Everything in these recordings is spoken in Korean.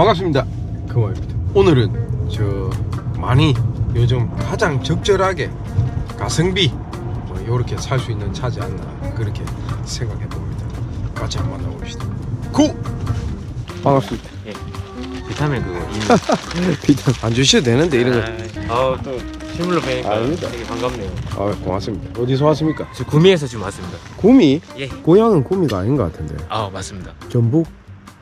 반갑습니다. 금화입니다. 오늘은 저 많이 요즘 가장 적절하게 가성비 뭐 이렇게 살 수 있는 차지 않나 그렇게 생각해 봅니다. 같이 한번 만나봅시다. 구 반갑습니다. 예. 비타민 그거 이 비단 안 주셔도 되는데 이런 거. 아또 실물로 뵈니까 아닙니다. 되게 반갑네요. 아 고맙습니다. 어디서 왔습니까? 저 구미에서 지금 왔습니다. 구미? 예. 고향은 구미가 아닌 것 같은데. 아 맞습니다. 전북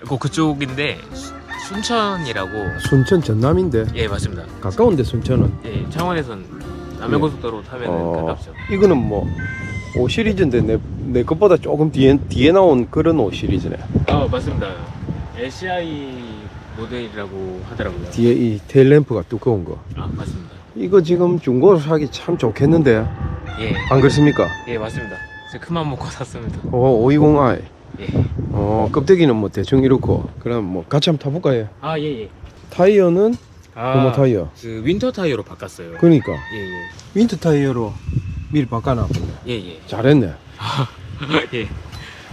그 그쪽인데 수- 순천이라고 순천 전남인데 예 맞습니다. 가까운데 순천은. 예 창원에선 남해고속도로 타면 어, 가깝죠. 이거는 뭐. 5 시리즈인데 내, 내 것보다 조금 뒤에, 뒤에 나온 그런 5 시리즈네. 아 맞습니다. LCI 모델이라고 하더라고요. 뒤에 이 테일램프가 두꺼운 거. 아 맞습니다. 이거 지금 중고로 사기 참 좋겠는데 예. 안 그렇습니까? 예 맞습니다. 제가 큰맘 먹고 샀습니다. 어 520i 예. 어 껍데기는 뭐 대충 이렇고 그럼 뭐 같이 한번 타볼까요? 아 예예. 타이어는 아, 고무 타이어 그 윈터 타이어로 바꿨어요. 그러니까 예예. 윈터 타이어로 미리 바꿔놨네 예예. 잘했네 예.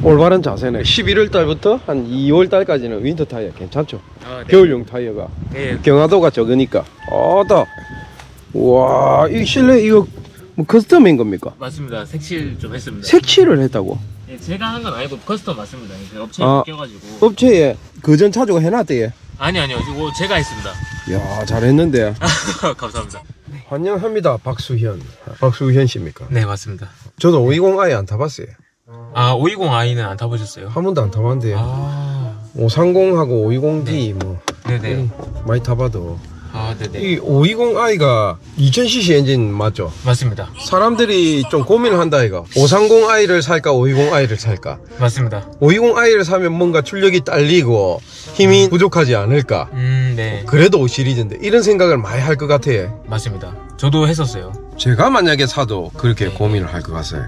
올바른 자세네 11월 달부터 한 2월 달까지는 윈터 타이어 괜찮죠? 아, 네. 겨울용 타이어가 예. 경화도가 적으니까 어다 와이 실내 이거 뭐 커스텀인 겁니까? 맞습니다. 색칠 좀 했습니다. 색칠을 했다고 예, 제가 한 건 아니고 커스텀 맞습니다. 그 업체에 아. 맡겨가지고. 업체에 그전 차주가 해놨대 얘. 아니 아니요, 이거 제가 했습니다. 야 잘했는데 감사합니다. 환영합니다 박수현 박수현 씨입니까? 네 맞습니다. 저도 520i 안 타봤어요 아 520i는 안 타보셨어요? 한 번도 안 타봤는데 아 530하고 520d 뭐 네네. 음, 많이 타봐도 아 네네. 이 520i가 2000cc 엔진 맞죠? 맞습니다. 사람들이 좀 고민을 한다 이거 530i를 살까 520i를 살까 맞습니다. 520i를 사면 뭔가 출력이 딸리고 힘이 부족하지 않을까 음 네. 그래도 5 시리즈인데 이런 생각을 많이 할 것 같아 맞습니다. 저도 했었어요. 제가 만약에 사도 그렇게 네. 고민을 할 것 같아요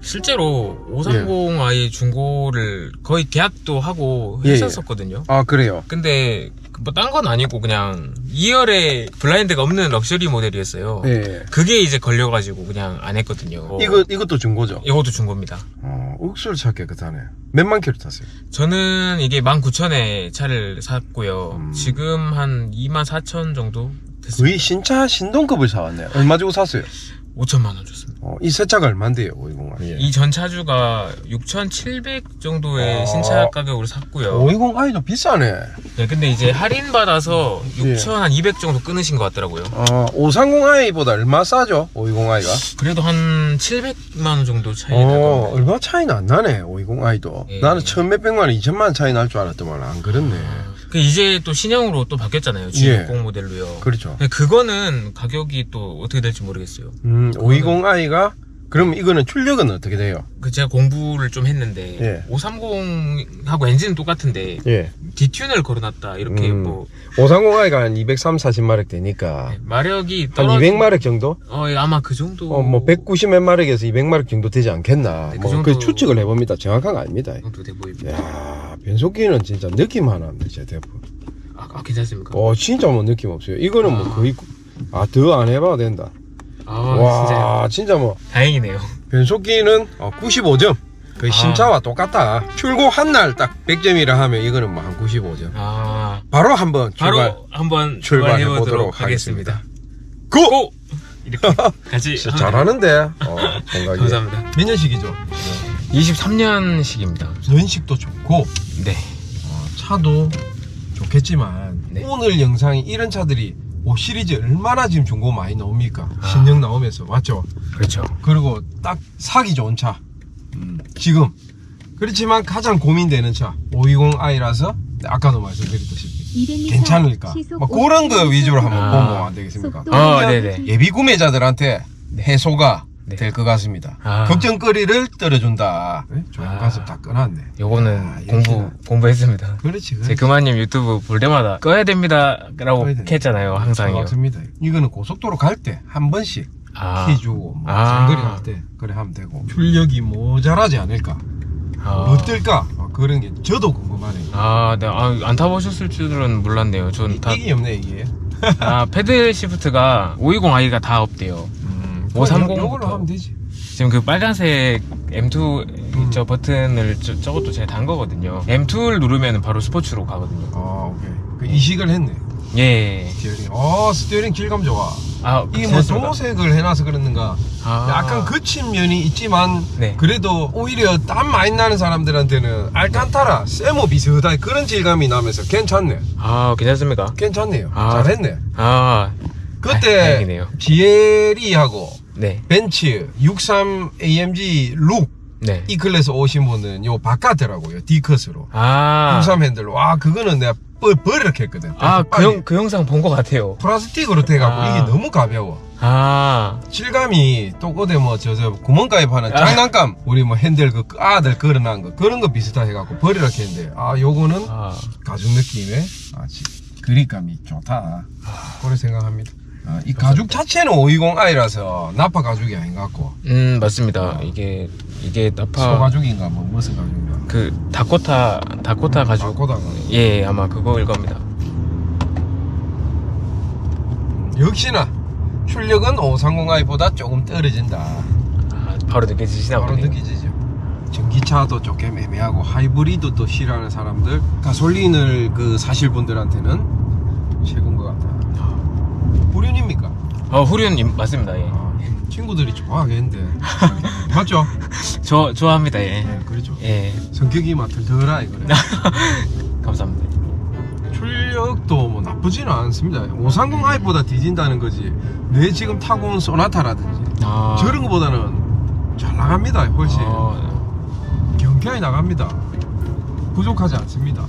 실제로 530i 중고를 거의 계약도 하고 예, 예. 했었었거든요. 아 그래요? 근데 뭐 딴 건 아니고 그냥 2열에 블라인드가 없는 럭셔리 모델이었어요. 예. 그게 이제 걸려가지고 그냥 안 했거든요. 이거 이것도 중고죠? 이것도 중고입니다. 어, 옥수를 찾게 그다네. 몇만 킬로 탔어요? 저는 이게 19,000에 차를 샀고요. 음. 지금 한 24,000 정도 됐습니다. 거의 신차 신동급을 사왔네. 얼마 주고 샀어요? 5천만 원 줬습니다. 어, 이새 차가 얼마인데요, 520i? 이전 차주가 6,700 정도의 아. 신차 가격으로 샀고요. 520i도 비싸네. 네, 근데 이제 할인 받아서 예. 6,200 정도 끊으신 것 같더라고요. 어, 530i보다 얼마 싸죠? 520i가? 그래도 한 700만 원 정도 차이 나요. 어, 얼마 차이는 안 나네, 520i도. 예. 나는 천 몇백만 원, 이천만 원 차이 날 줄 알았더만 안 그렇네. 그 이제 또 신형으로 또 바뀌었잖아요. 예. G60 모델로요. 그렇죠. 근데 그거는 가격이 또 어떻게 될지 모르겠어요. 음, 520i가 그럼 이거는 출력은 어떻게 돼요? 그 제가 공부를 좀 했는데 예. 530하고 엔진은 똑같은데 예. 디튠을 걸어놨다 이렇게 음. 뭐 530i가 한 230, 40마력 되니까 네, 마력이 한 떨어지 200마력 정도? 어 예, 아마 그 정도 어, 뭐 190몇 마력에서 200마력 정도 되지 않겠나. 네, 그 뭐 정도- 그 추측을 해봅니다. 정확한 거 아닙니다. 정도 돼 보입니다. 야 변속기는 진짜 느낌 하나인데 제 대포. 아, 아, 괜찮습니까? 어 진짜 뭐 느낌 없어요. 이거는 뭐 아. 거의 아 더 안 해봐도 된다. 아와 진짜 뭐 다행이네요. 변속기는 어, 95점. 그 아. 신차와 똑같다. 출고 한 날 딱 100점이라 하면 이거는 뭐 한 95점. 아 바로 한번 바로 출발. 한번 출발해 보도록 하겠습니다. 고! 고! 이렇게 같이 진짜 잘하는데. 어, 생각이. 감사합니다. 몇 년식이죠? 23년식입니다. 연식도 좋고 네. 어, 차도 좋겠지만 네. 오늘 영상이 이런 차들이 5 시리즈 얼마나 지금 중고 많이 나옵니까? 아. 신형 나오면서 맞죠? 그렇죠. 그리고 딱 사기 좋은 차 지금 그렇지만 가장 고민되는 차 520i라서 아까도 말씀드렸다시피 괜찮을까? 뭐 그런 거 위주로 한번 아. 보면 안 되겠습니까? 아, 네네. 예비 구매자들한테 해소가 네. 될 것 같습니다. 아. 걱정거리를 떨어준다. 네? 조용 아. 가슴 다 끊었네. 요거는 아, 공부 역시나. 공부했습니다. 그렇지. 제 그렇지. 그만님 유튜브 볼 때마다 꺼야 됩니다라고 꺼야 된다. 했잖아요. 항상요. 맞습니다. 이거는 고속도로 갈 때 한 번씩 아, 키 주고 뭐 아. 장거리 갈 때 그래 하면 되고 출력이 모자라지 않을까? 아. 어떨까? 어, 그런 게 저도 궁금하네요. 아, 네. 아, 안 타보셨을 줄은 몰랐네요. 전 다, 이게 없네 이게. 아, 패드 시프트가 520i가 다 없대요. 음, 530 이걸로 부터. 하면 되지. 지금 그 빨간색 M2 음. 저 버튼을 저, 저것도 제가 단 거거든요. M2를 누르면 바로 스포츠로 가거든요. 아 오케이. 그 이식을 했네. 예. 스티어링. 어, 스티어링 질감 좋아. 아, 이게 뭐 괜찮습니다. 도색을 해놔서 그랬는가. 아. 약간 거친 면이 있지만 네. 그래도 오히려 땀 많이 나는 사람들한테는 알칸타라, 세모 비슷한 그런 질감이 나면서 괜찮네. 아, 괜찮습니까? 괜찮네요. 아. 잘했네. 아, 그때 다행이네요. GLE하고 네. 벤츠 63 AMG 룩 네. 이 클래스 오신 분은 요 바깥더라고요. D컷으로. 아. 63 핸들. 와, 그거는 내가 버, 버리라 했거든. 아, 그, 영, 그 영상 본 것 같아요. 플라스틱으로 돼갖고 아. 이게 너무 가벼워. 아. 질감이 또 어디 뭐 저 저 구멍가에 파는 아. 장난감 우리 뭐 핸들 그 아들 걸어놓은 거 그런 거 비슷하게 해갖고 버리라 했는데 아 요거는 아. 가죽 느낌의 아, 지- 그립감이 좋다. 그래 생각합니다. 아, 이 가죽 자체는 520i라서 나파 가죽이 아닌 것 같고 음, 맞습니다. 이게, 이게 나파. 소가죽인가 뭐 무슨 가죽인가. 그, 다코타, 다코타 가지고. 바코다가 예, 아마 그거일 겁니다. 역시나 출력은 530i보다 조금 떨어진다. 아, 바로 느껴지시나 바로 보네요. 느끼지죠. 전기차도 조금 애매하고 하이브리드도 싫어하는 사람들, 가솔린을 그 사실 분들한테는 같다. 후륜입니까? 어, 후륜, 임- 맞습니다. 예. 아, 친구들이 좋아하겠는데 맞죠? 저, 좋아합니다. 예. 네, 그렇죠. 예. 성격이 막 덜덜하 이거는. 감사합니다. 출력도 뭐 나쁘지는 않습니다. 530i보다 뒤진다는 거지. 내 지금 타고 온 소나타라든지 아. 저런 거보다는 잘 나갑니다. 훨씬 어, 경쾌하게 나갑니다. 부족하지 않습니다.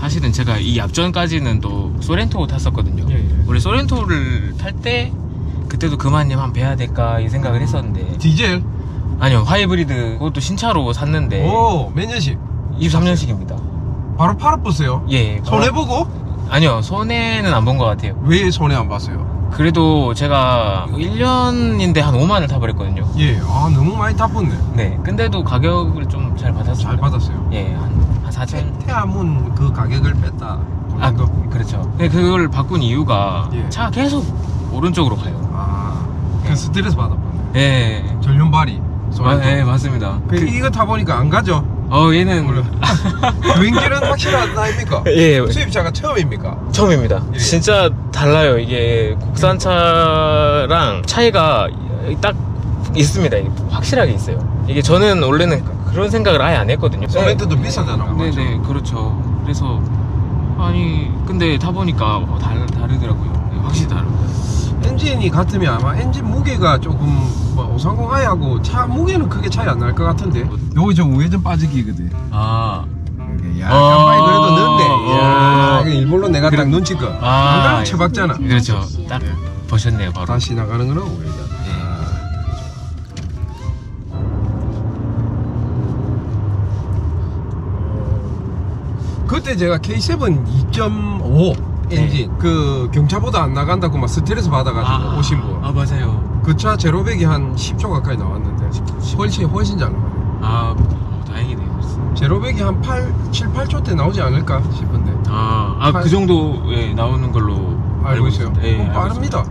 사실은 제가 이 앞전까지는 또 소렌토 탔었거든요. 예, 예. 원래 소렌토를 탈 때 그때도 그만님 한 배야 될까 이 생각을 했었는데 디젤 아니요 하이브리드 그것도 신차로 샀는데 오, 몇 년씩? 23년식입니다. 바로 팔아보세요. 예. 손해보고? 아니요 손해는 안 본 것 같아요. 왜 손해 안 봤어요? 그래도 제가 1년인데 한 5만을 타버렸거든요. 예, 아, 너무 많이 타봤네. 네. 근데도 가격을 좀 잘 받았어요. 잘 받았어요. 예, 한, 한 4천. 태아문 그 가격을 뺐다. 아, 그, 그렇죠. 근데 그걸 바꾼 이유가 예. 차가 계속 오른쪽으로 가요. 아, 그 네. 스트레스 받아봤네. 예. 전륜발이. 아, 예, 맞습니다. 그, 이거 타보니까 안 가죠? 어, 얘는. 주행길은 확실하다 아닙니까? 예, 수입차가 처음입니까? 처음입니다. 예. 진짜 달라요. 이게 국산차랑 차이가 딱 있습니다. 이게 확실하게 있어요. 이게 저는 원래는 그런 생각을 아예 안 했거든요. 소렌토도 비싸잖아. 맞죠? 네네, 그렇죠. 그래서, 아니, 근데 타보니까 어, 다르, 다르더라고요. 네, 확실히 다릅니다. 엔진이 같으면 아마 엔진 무게가 조금 뭐 530i하고 차 무게는 크게 차이 안 날 것 같은데 요거 좀 우회전 빠지기거든 아, 야 어. 간만에 그래도 넣네 야 어. 이거 일본로 내가 딱 눈치껏 아. 안 가면 쳐박잖아 그렇죠. 딱 보셨네요, 바로. 다시 나가는 거는 우회전 그때 제가 K7 2.5 엔진 그 경차보다 안 나간다고 막 스트레스 받아가지고 오신 분 아, 맞아요. 그 차 제로백이 한 10초 가까이 나왔는데 훨씬 훨씬 잘 나가네 아, 어, 다행이네요. 제로백이 한 8, 7, 8초 때 나오지 않을까 싶은데 아, 아, 팔- 그 정도에 나오는 걸로 알고 있어요. 예, 어, 알고 빠릅니다.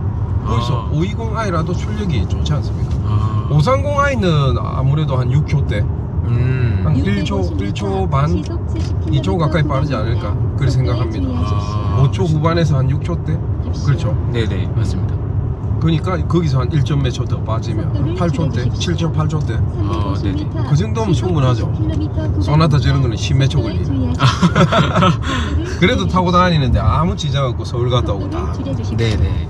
벌써 아. 520i라도 출력이 좋지 않습니까? 아, 530i는 아무래도 한 6초대, 음. 한 1초, 1초 반, 2초 가까이 빠르지 않을까? 그렇게 생각합니다. 아. 5초 후반에서 한 6초대? 그렇죠. 네네, 맞습니다. 그러니까 거기서 한 1점 몇 초 더 빠지면 8초대, 7초, 8초대. 아, 네네. 그 정도면 충분하죠. 소나타 저런 거는 10몇 초 걸리네. 그래도 타고 다니는데 아무 지장 없고 서울 갔다 오고 다. 네네.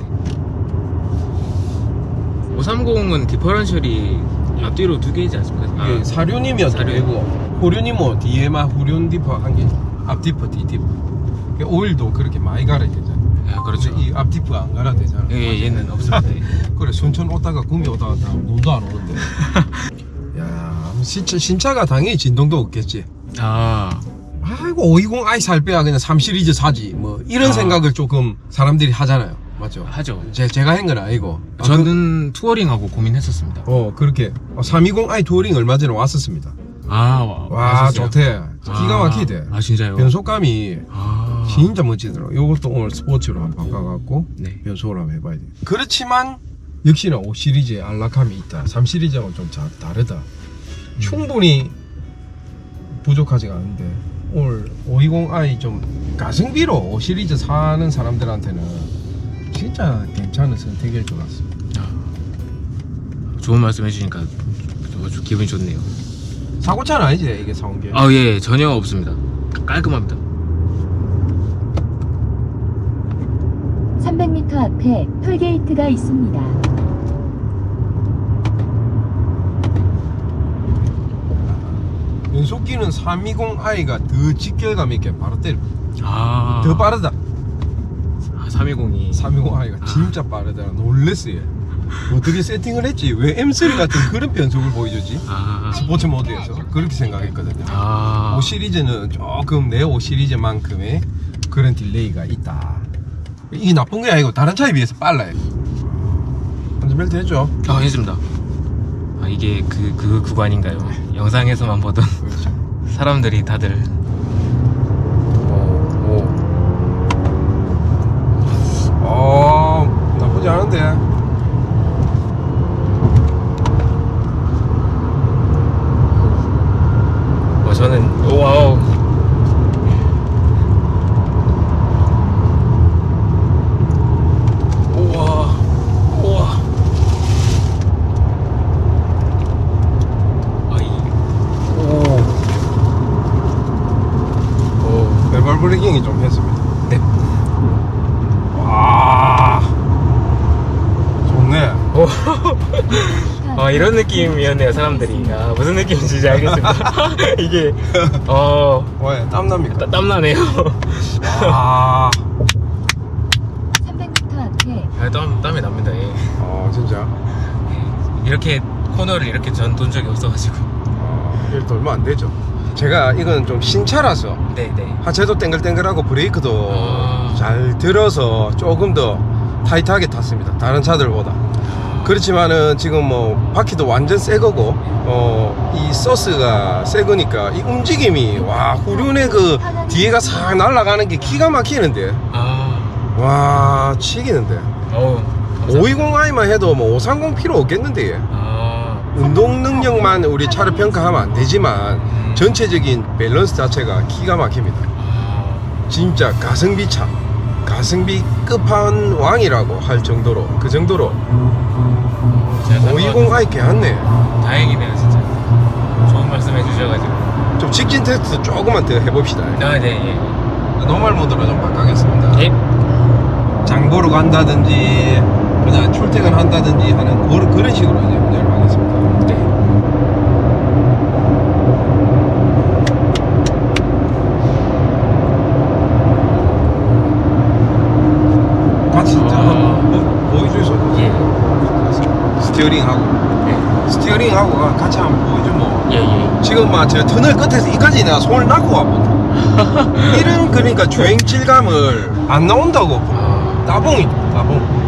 530은 디퍼런셜이 앞뒤로 두 개이지 않습니까? 이게 사륜이면 사륜. 되고 후륜이면 뒤에만 후륜 디퍼 한 개, 앞 디퍼, 뒤 디퍼. 그 오일도 그렇게 많이 갈아야 되잖아. 아, 그렇죠. 근데 이 앞 디퍼 안 갈아야 되잖아. 예, 얘는 없습니다. 예. 그래 순천 오다가 구미 오다가 다 눈도 안 오는데. 야 신차, 신차가 당연히 진동도 없겠지. 아, 아이고 520i 살 빼야 그냥 3 시리즈 사지 뭐 이런 아. 생각을 조금 사람들이 하잖아요. 맞죠? 하죠. 제, 제가 한 건 아니고. 아, 그- 저는 투어링하고 고민했었습니다. 어 그렇게 320i 투어링 얼마 전에 왔었습니다. 아, 와, 와 왔었어요? 좋대. 기가 막히대. 아, 진짜요? 변속감이 아, 진짜 멋지더라고. 요것도 오늘 스포츠로 한번 바꿔갖고 네. 변속을 한번 해봐야 돼. 그렇지만 역시나 5 시리즈에 안락함이 있다. 3 시리즈하고는 좀 자, 다르다. 충분히 부족하지가 않은데 오늘 520i 좀 가성비로 5 시리즈 사는 사람들한테는 진짜 괜찮은 선택일 것 같습니다. 좋은 말씀 해주시니까 좀 기분이 좋네요. 사고차는 아니지 이게 사온 게. 아, 예, 전혀 없습니다. 깔끔합니다. 300m 앞에 톨게이트가 있습니다. 연속기는 320i가 더 직결감 있게 바로 때려. 아, 더 빠르다. 320이. 320i가 진짜 빠르다. 놀랬어 얘. 어떻게 세팅을 했지? 왜 M3 같은 그런 변속을 보여주지? 아, 스포츠 모드에서 그렇게 생각했거든요. 아, 5 시리즈는 조금 내 5 시리즈만큼의 그런 딜레이가 있다. 이게 나쁜 게 아니고 다른 차에 비해서 빨라요. 안전벨트 해줘. 아, 했습니다. 아, 이게 그, 그 구간인가요? 영상에서만 보던 그렇죠. 사람들이 다들. 오, 오. 어 나쁘지 않은데. 어, 저는, 오, 와우. 우와, 우와. 아이, 오. 오, 레발 브레이킹이 좀 했습니다. 네. 와 좋네. 오. 아, 이런 느낌이었네요, 사람들이. 아, 무슨 느낌인지 이제 알겠습니다. 이게, 어, 왜 땀납니까? 따- 땀나네요. 아, 300m 앞에 아, 땀, 땀이 납니다, 예. 어 진짜. 이렇게 코너를 이렇게 전 돈 적이 없어가지고. 어, 이렇게 얼마 안 되죠. 제가 이건 좀 신차라서 네네. 하체도 땡글땡글하고 브레이크도 아. 잘 들어서 조금 더 타이트하게 탔습니다. 다른 차들보다. 그렇지만은 지금 뭐 바퀴도 완전 새 거고 어 이 서스가 새 거니까 이 움직임이 와 후륜의 그 뒤에가 싹 날아가는 게 기가 막히는데 아, 와 치기는데 어우. 520i만 해도 뭐 530 필요 없겠는데 얘. 아, 운동 능력만 우리 차를 평가하면 안 되지만 전체적인 밸런스 자체가 기가 막힙니다. 아, 진짜 가성비 차, 가성비 끝판왕이라고 할 정도로 그 정도로 산 거- 520i 괜찮네. 다행이네요, 진짜. 좋은 말씀 해주셔가지고. 좀 직진 테스트 조금만 더 해봅시다. 아, 네, 예. 노멀 모드로 좀 바꿔겠습니다. 예. 장 보러 간다든지 그냥 출퇴근 한다든지 하는 그런, 그런 식으로 이제 운전을 하겠습니다. 네. 같이 아. 한번 보여주소. 예. 스티어링하고 예. 스티어링하고 같이 한번 보여줘 뭐. 예, 예. 지금 막저 터널 끝에서 이까지 내가 손을 놔고 와본다. 이런 그러니까 주행 질감을 안 나온다고. 아, 따봉이 따봉.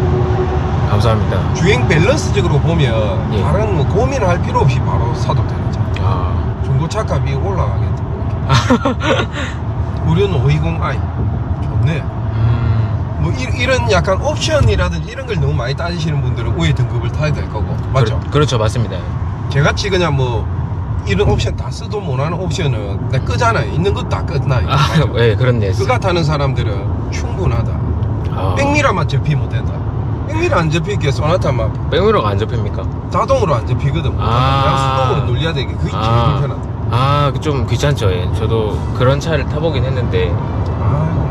감사합니다. 주행 밸런스적으로 보면 예. 다른 뭐 고민할 필요 없이 바로 사도 되는 차. 아, 중고차 값이 올라가겠다. 우리는 520i 좋네. 음. 뭐 이, 런 약간 옵션이라든지 이런 걸 너무 많이 따지시는 분들은 우회 등급을 타야 될 거고 맞죠? 그렇, 그렇죠, 맞습니다. 제같이 그냥 뭐 이런 옵션 다 쓰도 못하는 옵션은 내 끄잖아요. 있는 것도 다 끄나. 아, 예, 그렇네. 그가 타는 사람들은 충분하다. 아, 백미라만 접히면 된다. 백미라 안 접히게 소나타 막 백미러가 안 접힙니까? 자동으로 안 접히거든. 아. 그냥 수동으로 눌려야 되게 그게 제일 아. 불편하다. 아, 좀 귀찮죠. 예. 저도 그런 차를 타보긴 했는데.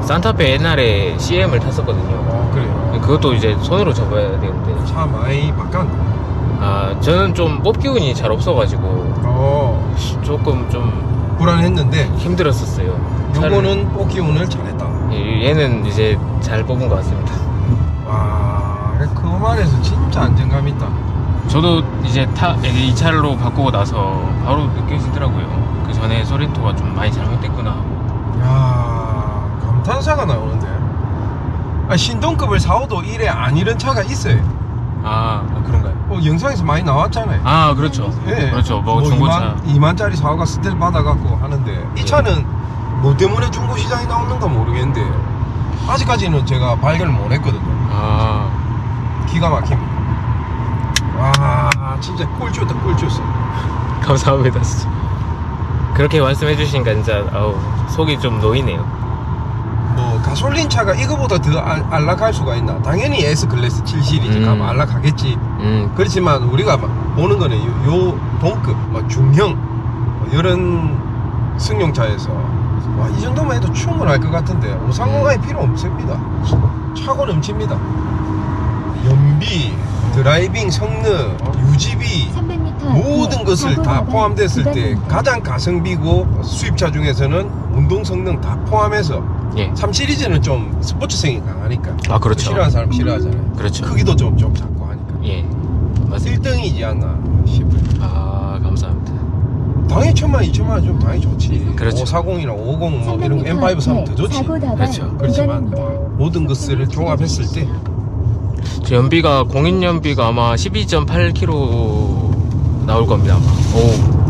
산타페 옛날에 CM을 탔었거든요. 어, 그래요. 그것도 이제 손으로 접어야 되는데 차 많이 바꿨네. 아 저는 좀 뽑기 운이 잘 없어가지고 어, 조금 좀 불안했는데 힘들었었어요. 요거는 뽑기 운을 잘했다. 차를- 예, 얘는 이제 잘 뽑은 것 같습니다. 와, 그 말에서 진짜 안정감 있다. 저도 이제 타, 이 차로 바꾸고 나서 바로 느껴지더라고요. 그 전에 소렌토가 좀 많이 잘못됐구나 하고. 야 감탄사가 나오는데 아, 신동급을 사오도 이래 안 이런 차가 있어요 아, 아, 그런가요? 어, 영상에서 많이 나왔잖아요 아 그렇죠. 예. 그렇죠. 뭐, 중고차. 2만, 짜리 사오가 스텔 받아갖고 하는데 이 예. 차는 뭐 때문에 중고시장에 나오는가 모르겠는데 아직까지는 제가 발견을 못 했거든요 아 기가 막힙니다 와 진짜 꿀주다 꿀주었어 감사합니다 진짜. 그렇게 말씀해 주시니까 진짜 아우 속이 좀 놓이네요. 가솔린 차가 이거보다 더 안- 안락할 수가 있나? 당연히 S 클래스 7 시리즈 음. 가면 안락하겠지. 음, 그렇지만 우리가 막 보는 거는 요, 요 동급, 뭐 중형 뭐 이런 승용차에서 와 이 정도만 해도 충분할 것 같은데 530i 필요 없습니다. 차고 넘칩니다. 연비, 드라이빙 성능, 유지비 300m 모든 것을 다 포함됐을 때 가장 가성비고 수입차 중에서는 운동 성능 다 포함해서 예. 3 시리즈는 좀 스포츠성이 강하니까 아, 그렇죠. 싫어하는 사람 싫어하잖아요. 그렇죠. 크기도 좀, 좀 작고 하니까 예. 맞습니다. 1등이지 않나 싶어요. 아, 감사합니다. 당연히 천만, 이천만 원좀 당연히 좋지. 그렇죠. 540이나 550 뭐 이런 거 M5 사면 더 좋지. 그렇죠. 그렇지만. 모든 것을 종합했을 때 저 연비가 공인 연비가 아마 12.8km 나올 겁니다. 아마. 오.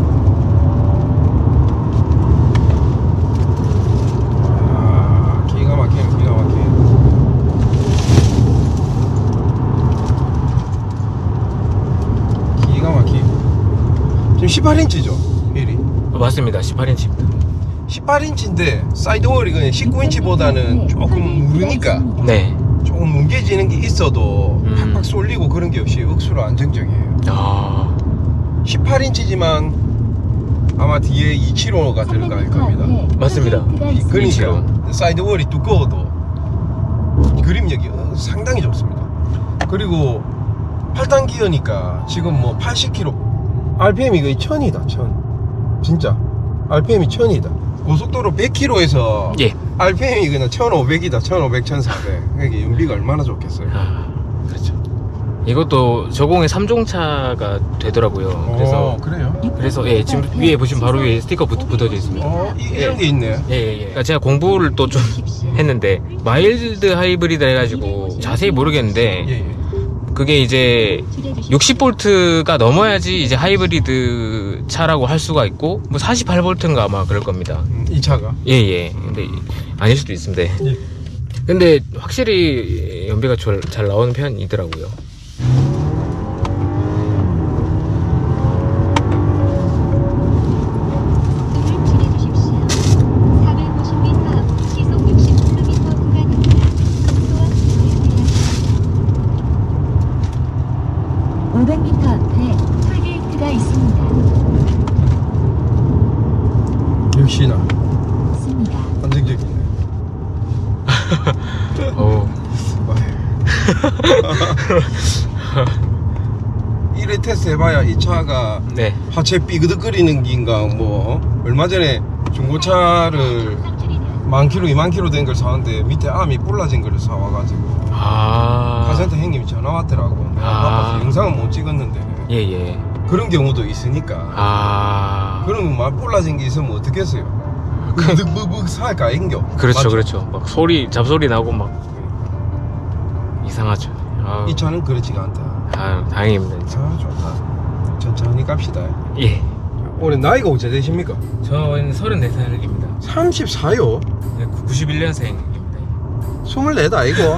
아, 기가 막히네, 기가 막히네. 기가 막히고. 지금 18인치죠, 휠이. 어, 맞습니다. 18인치입니다. 18인치인데 사이드월이 그냥 19인치보다는 조금 무르니까 네. 조금 뭉개지는 게 있어도 음. 팍팍 쏠리고 그런 게 없이 억수로 안정적이에요. 아. 18인치지만 아마 뒤에 2kg가 들어갈 겁니다. 맞습니다. 그러니까 사이드월이 두꺼워도 그림력이 어, 상당히 좋습니다. 그리고 8단 기어니까 지금 뭐 80km RPM이 거의 1000이다 1000 진짜 RPM이 1000이다 고속도로 100km에서 예. RPM이 그냥 1500이다 1500 1400 그러니까 연비가 얼마나 좋겠어요 아, 그렇죠. 이것도 저공의 3종차가 되더라고요. 그래서 어, 그래요? 그래서 예, 지금 위에 보시면 바로 위에 스티커 붙, 붙어져 있습니다. 어, 이, 예. 이런 게 있네 예, 예, 예. 그러니까 제가 공부를 또 좀 했는데 마일드 하이브리드 해가지고 자세히 모르겠는데 예, 예. 그게 이제 60볼트가 넘어야지 이제 하이브리드 차라고 할 수가 있고 뭐 48볼트인가 아마 그럴 겁니다. 음, 이 차가 예 예. 근데 아닐 수도 있습니다. 예. 근데 확실히 연비가 잘, 잘 나오는 편이더라고요. 속도를 줄여주십시오. 450m 앞 시속 60km 구간입니다. 속도와 주의하십시오. 500m 앞에 톨게이트가 있습니다. 역시나 있습니다. 안정적이네 어, 이래 테스트 해봐야 이 차가 네. 하체 삐그덕거리는 긴가 뭐 얼마 전에 중고차를 만 킬로, 이만 킬로 된 걸 사왔는데 밑에 암이 볼라진 걸 사와가지고 아. 카센터 형님이 전화 왔더라고 내가 아. 바빠서 영상은 못 찍었는데 예, 예. 그런 경우도 있으니까 아. 그러면 막 볼라진 게 있으면 어떻겠어요 그득벅벅 살까 앵겨 그렇죠, 맞죠? 그렇죠. 막 소리, 잡소리 나고 막 이상하죠. 아, 이 차는 그렇지가 않다 아 다행입니다. 진짜. 아 좋다 천천히 갑시다 예. 올해 나이가 어째 되십니까? 저는 34살입니다. 34요? 91년생입니다. 24다 아이고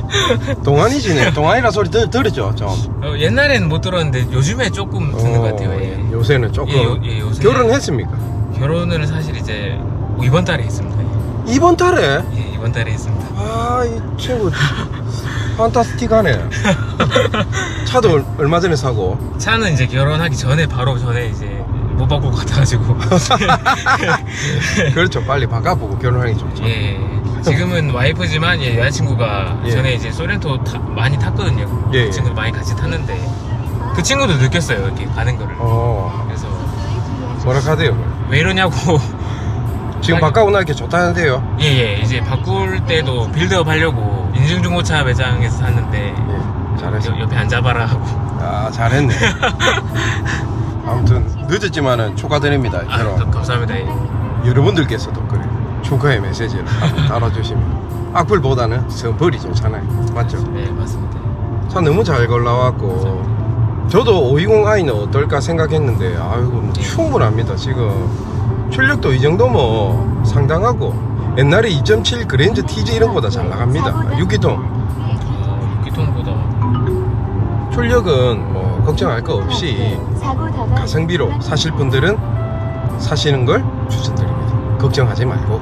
동안이지네 동안이라 소리 들, 들었죠 좀 어, 옛날에는 못 들었는데 요즘에 조금 듣는 것 같아요. 예. 요새는 조금 예, 요, 예, 요새 결혼했습니까? 결혼을 사실 이제 이번 달에 했습니다. 이번 달에? 예, 이번 달에 했습니다. 아 이 친구 판타스틱하네 차도 얼- 얼마 전에 사고 차는 이제 결혼하기 전에 바로 전에 이제 못 바꾸고 같아가지고 그렇죠 빨리 바꿔보고 결혼하기 좋죠 예. 지금은 와이프지만 예, 여자친구가 예. 전에 이제 소렌토 타- 많이 탔거든요. 예, 예. 그 친구도 많이 같이 탔는데 그 친구도 느꼈어요 이렇게 가는 거를. 어 그래서 뭐라 카대요 왜 이러냐고 지금 아니. 바꿔고 나니까 좋다는데요 예예 이제 바꿀 때도 빌드업 하려고 인증중고차 매장에서 샀는데 예 잘했어. 여- 옆에 앉아봐라 하고. 아 잘했네. 아무튼 늦었지만은 축하드립니다 아, 결혼 감사합니다. 예. 여러분들께서도 그래. 축하의 메시지를 달아주시면 악플보다는 선벌이 좋잖아요 맞죠? 네 맞습니다. 차 너무 잘 골라왔고 저도 520i는 어떨까 생각했는데 아이고 뭐 예. 충분합니다 지금. 출력도 이 정도면 뭐 상당하고 옛날에 2.7 그랜저 TJ 이런 거보다 잘 나갑니다. 6기통. 어, 6기통보다. 출력은 뭐 걱정할 거 없이 사고 다발 가성비로 사실 분들은 사시는 걸 추천드립니다. 걱정하지 말고.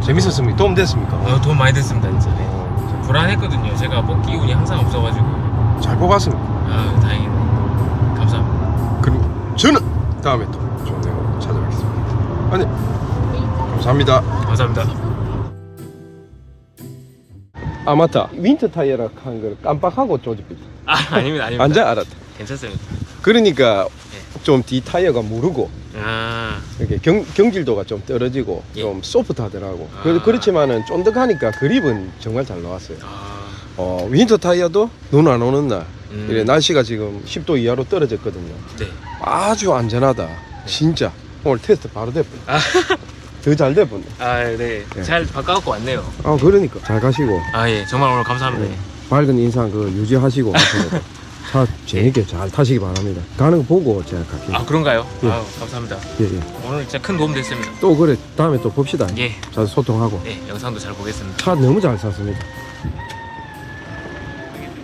재밌었습니까? 도움 됐습니까? 어, 도움 많이 됐습니다 진짜. 네. 어, 불안했거든요. 제가 뽑기 운이 항상 없어가지고. 잘 뽑았습니다. 아 다행이네. 감사합니다. 그리고 저는 다음에 또 좋은 내용 찾아뵙겠습니다. 아니 감사합니다. 감사합니다 아 맞다 윈터 타이어라 한 걸 깜빡하고 조집했다. 아 아닙니다 아닙니다 앉아 알았다. 괜찮습니다 그러니까 좀뒤 타이어가 무르고 아 이렇게 경, 경질도가 좀 떨어지고 예. 좀 소프트하더라고. 아. 그, 그렇지만은 쫀득하니까 그립은 정말 잘 나왔어요. 아, 어, 윈터 타이어도 눈 안 오는 날 음. 이래 날씨가 지금 10도 이하로 떨어졌거든요. 네 아주 안전하다. 진짜 오늘 테스트 바로 됐군. 아. 더잘 됐군. 아, 네. 예. 잘 바꿔갖고 왔네요. 아 그러니까 잘 가시고 아, 예. 정말 오늘 감사합니다. 네. 밝은 인상 그 유지하시고 차 재밌게 잘 타시기 바랍니다. 가는 거 보고 제가 갈게요. 아, 그런가요? 예. 아, 감사합니다. 예, 예. 오늘 진짜 큰 도움 됐습니다. 또 그래 다음에 또 봅시다. 예. 잘 소통하고. 네, 영상도 잘 보겠습니다. 차 너무 잘 샀습니다.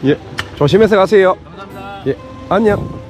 예, 조심해서 가세요. 감사합니다. 예, 안녕.